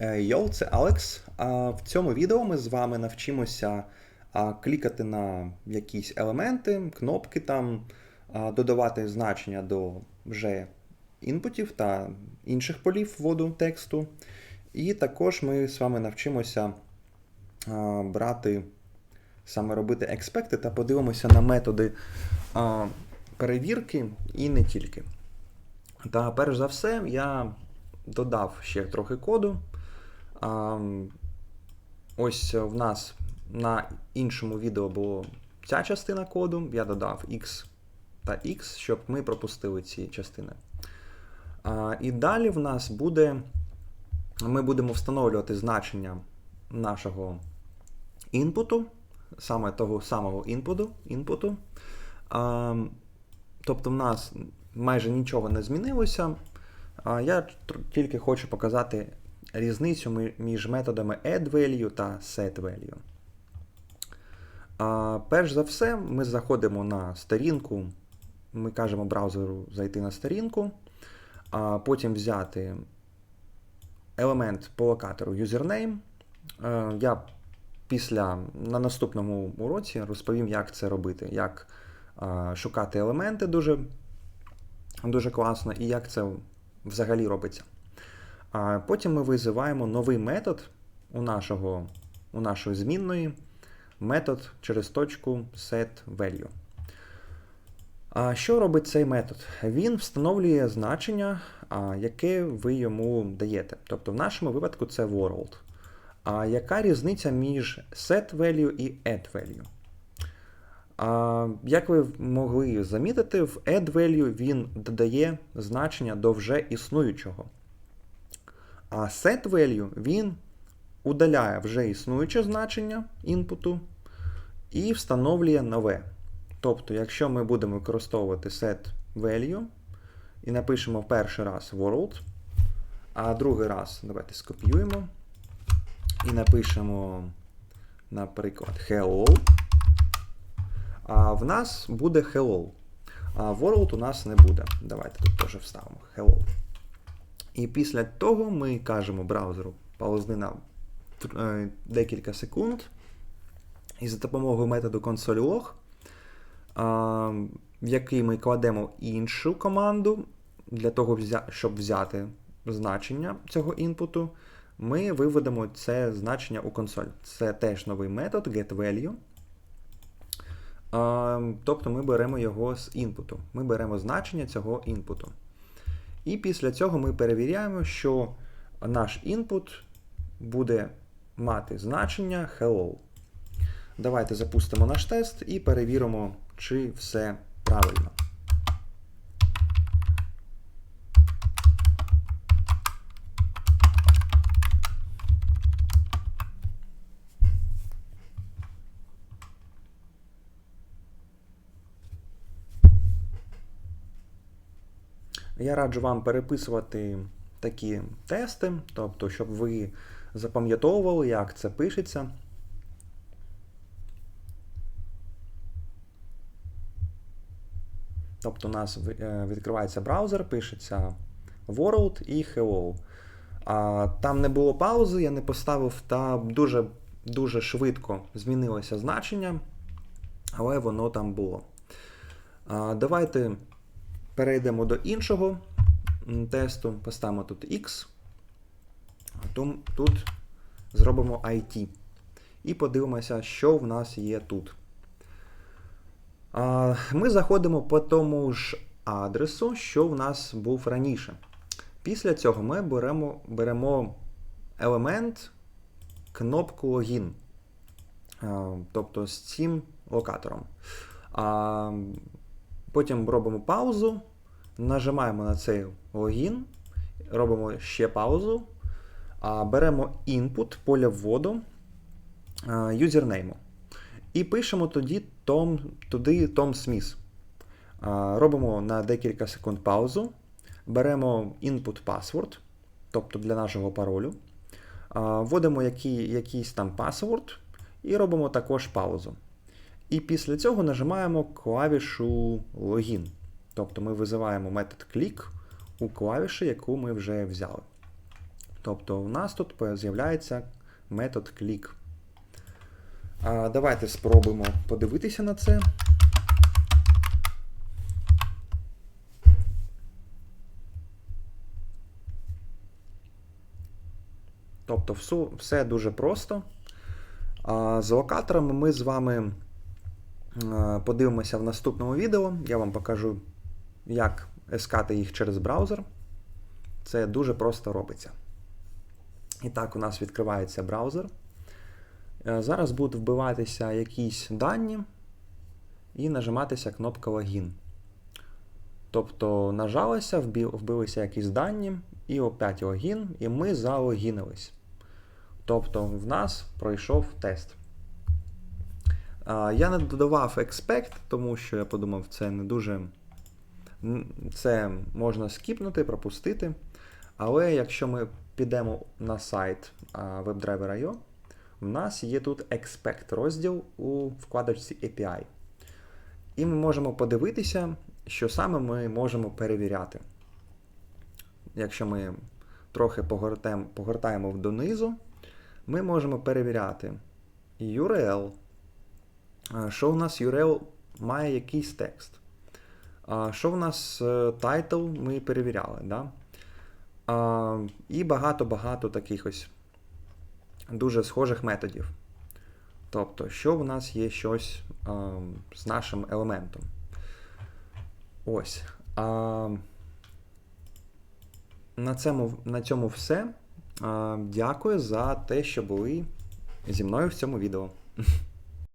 Йоу, це Алекс. В цьому відео ми з вами навчимося клікати на якісь елементи, кнопки там, додавати значення до вже інпутів та інших полів вводу тексту. І також ми з вами навчимося брати, саме робити експекти та подивимося на методи перевірки і не тільки. Та перш за все, я додав ще трохи коду. Ось в нас на іншому відео було ця частина коду. Я додав X та X, щоб ми пропустили ці частини. І далі в нас буде. Ми будемо встановлювати значення нашого інпуту, саме того самого інпуту. інпуту. А, Тобто в нас майже нічого не змінилося. А Я тільки хочу показати різницю між методами addValue та setValue. Перш за все, ми заходимо на сторінку, ми кажемо браузеру зайти на сторінку, а потім взяти елемент по локатору username. Я після на наступному уроці розповім, як це робити, як шукати елементи дуже, дуже класно і як це взагалі робиться. А Потім ми визиваємо новий метод у нашого, у нашої змінної метод через точку setValue. А Що робить цей метод? Він встановлює значення, яке ви йому даєте. Тобто, в нашому випадку це world. А яка різниця між setValue і addValue? А, Як ви могли замітити, в addValue він додає значення до вже існуючого. А setValue він удаляє вже існуюче значення інпуту і встановлює нове. Тобто, якщо ми будемо використовувати setValue і напишемо перший раз world, а другий раз давайте скопіюємо і напишемо, наприклад, hello, а в нас буде hello. А world у нас не буде. Давайте тут теж вставимо hello. І після того ми кажемо браузеру паузни на е, декілька секунд. І за допомогою методу console.log, в який ми кладемо іншу команду для того, щоб взяти значення цього інпуту, ми виведемо це значення у консоль. Це теж новий метод getValue. Тобто ми беремо його з інпуту. Ми беремо значення цього інпуту. І після цього ми перевіряємо, що наш інпут буде мати значення hello. Давайте запустимо наш тест і перевіримо, чи все правильно. Я раджу вам переписувати такі тести, тобто, щоб ви запам'ятовували, як це пишеться. Тобто у нас е, відкривається браузер, пишеться World і Hello. А Там не було паузи, я не поставив, та дуже дуже швидко змінилося значення, але воно там було. А, Давайте перейдемо до іншого тесту, поставимо тут X, а тут зробимо IT. І подивимося, що в нас є тут. Ми заходимо по тому ж адресу, що в нас був раніше. Після цього ми беремо беремо елемент кнопку Login, тобто з цим локатором. Потім робимо паузу, нажимаємо на цей логін, робимо ще паузу, беремо input, поля вводу юзернейму. І пишемо тоді Том, туди Tom Smith. Робимо на декілька секунд паузу. Беремо input password, тобто для нашого паролю. Вводимо який, якийсь там password і робимо також паузу. І після цього нажимаємо клавішу Login. Тобто ми визиваємо метод click у клавіші, яку ми вже взяли. Тобто у нас тут з'являється метод. А, давайте спробуємо подивитися на це. Тобто все дуже просто. З локаторами ми з вами подивимося в наступному відео. Я вам покажу, як ескати їх через браузер. Це дуже просто робиться. І так, у нас відкривається браузер. Е, Зараз будуть вбиватися якісь дані і нажиматися кнопка Логін. Тобто нажалося, вбі- вбилися якісь дані, і опять логін, і ми залогінились. Тобто в нас пройшов тест. Я не додавав expect, тому що я подумав, це не дуже. Це можна скіпнути, пропустити. Але якщо ми підемо на сайт WebDriver.io, в нас є тут expect розділ у вкладочці API. І ми можемо подивитися, що саме ми можемо перевіряти. Якщо ми трохи погортаємо донизу, ми можемо перевіряти URL. Що у нас URL має якийсь текст. Що в нас е, title ми перевіряли. Да? І багато-багато таких ось дуже схожих методів. Тобто, що в нас є щось з нашим елементом. Ось. На, цьому, на цьому все. Дякую за те, що були зі мною в цьому відео.